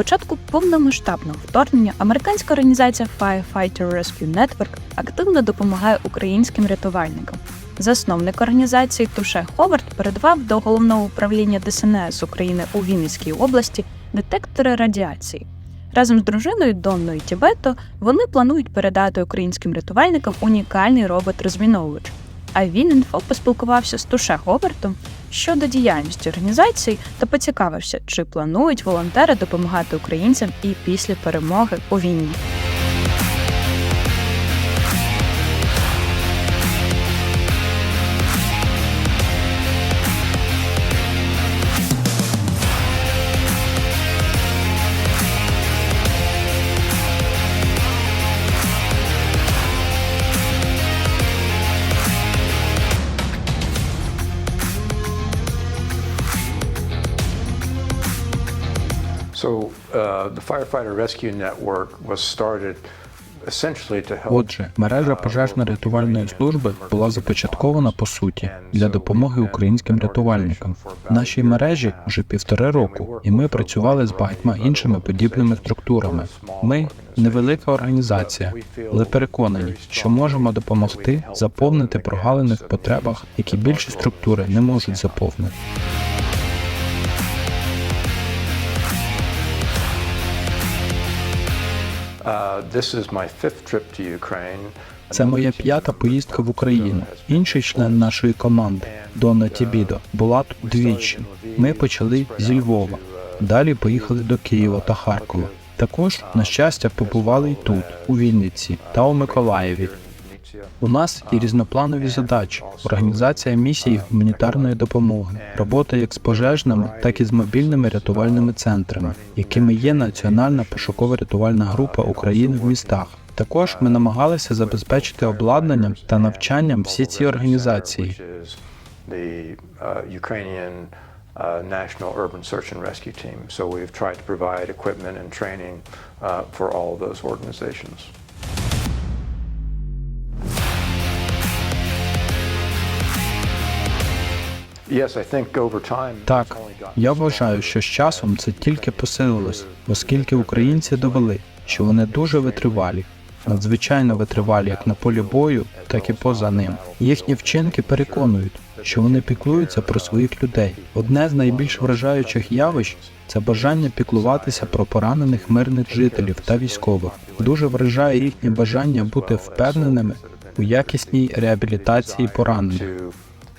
початку повномасштабного вторгнення американська організація Firefighter Rescue Network активно допомагає українським рятувальникам. Засновник організації Туше Ховард передавав до головного управління ДСНС України у Вінницькій області детектори радіації. Разом з дружиною Донною Тібето вони планують передати українським рятувальникам унікальний робот-розміновувач. А Вінінфо поспілкувався з Туше Говертом щодо діяльності організації та поцікавився, чи планують волонтери допомагати українцям і після перемоги у війні. Отже, мережа пожежно-рятувальної служби була започаткована по суті для допомоги українським рятувальникам. В нашій мережі вже півтори року, і ми працювали з багатьма іншими подібними структурами. Ми невелика організація, але переконані, що можемо допомогти заповнити прогалини в потребах, які більші структури не можуть заповнити. Це моя п'ята поїздка в Україну. Інший член нашої команди, Дона Тібідо, була тут двічі. Ми почали зі Львова. Далі поїхали до Києва та Харкова. Також, на щастя, побували й тут, у Вінниці та у Миколаєві. У нас є різнопланові задачі: організація місій гуманітарної допомоги, робота як з пожежними, так і з мобільними рятувальними центрами, якими є Національна пошуково-рятувальна група України в містах. Також ми намагалися забезпечити обладнанням та навчанням всі ці організації. Uh, uh, National Urban Search and Rescue Team. So we've tried to provide equipment and training uh, for all of those organizations. Так, я вважаю, що з часом це тільки посилилось, оскільки українці довели, що вони дуже витривалі, надзвичайно витривалі як на полі бою, так і поза ним. Їхні вчинки переконують, що вони піклуються про своїх людей. Одне з найбільш вражаючих явищ це бажання піклуватися про поранених мирних жителів та військових. Дуже вражає їхнє бажання бути впевненими у якісній реабілітації поранених.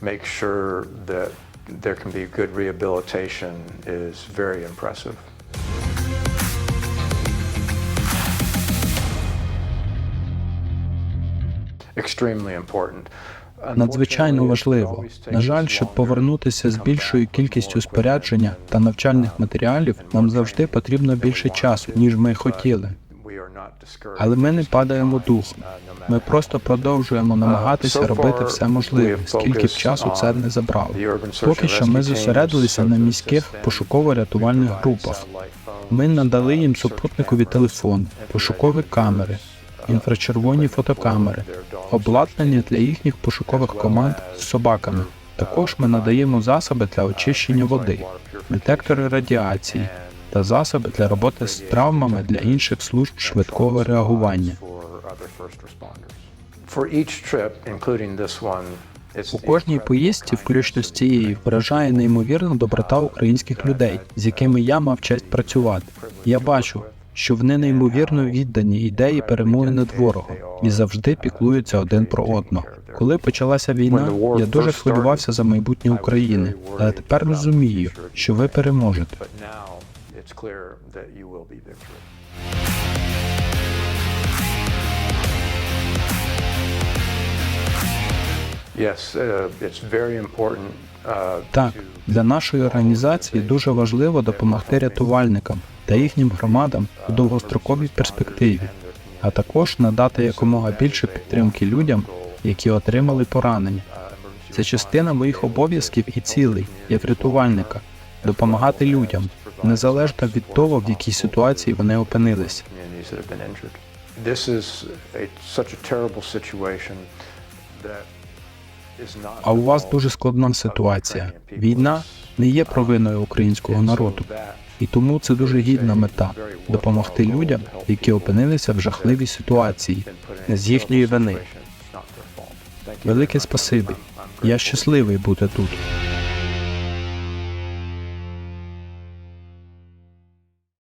Make sure that there can be good rehabilitation is very impressive. Extremely important. надзвичайно важливо. На жаль, щоб повернутися з більшою кількістю спорядження та навчальних матеріалів, нам завжди потрібно більше часу, ніж ми хотіли. Але ми не падаємо духом. Ми просто продовжуємо намагатися робити все можливе, скільки б часу це не забрало. Поки що ми зосередилися на міських пошуково-рятувальних групах. Ми надали їм супутникові телефони, пошукові камери, інфрачервоні фотокамери, обладнання для їхніх пошукових команд з собаками. Також ми надаємо засоби для очищення води, детектори радіації та засоби для роботи з травмами для інших служб швидкого реагування. У кожній поїздці, включно з цією, вражає неймовірна доброта українських людей, з якими я мав честь працювати. Я бачу, що вони неймовірно віддані ідеї перемоги над ворогом і завжди піклуються один про одного. Коли почалася війна, я дуже хвилювався за майбутнє України, але тепер розумію, що ви переможете. It's clear that you will be. Yes, uh, it's very important. uh, Так, для нашої організації дуже важливо допомогти рятувальникам та їхнім громадам у довгостроковій перспективі, а також надати якомога більше підтримки людям, які отримали поранення. Це частина моїх обов'язків і цілей як рятувальника допомагати людям, незалежно від того, в якій ситуації вони not А у вас дуже складна ситуація. Війна не є провиною українського народу. І тому це дуже гідна мета допомогти людям, які опинилися в жахливій ситуації, не з їхньої вини. Велике спасибі. Я щасливий бути тут.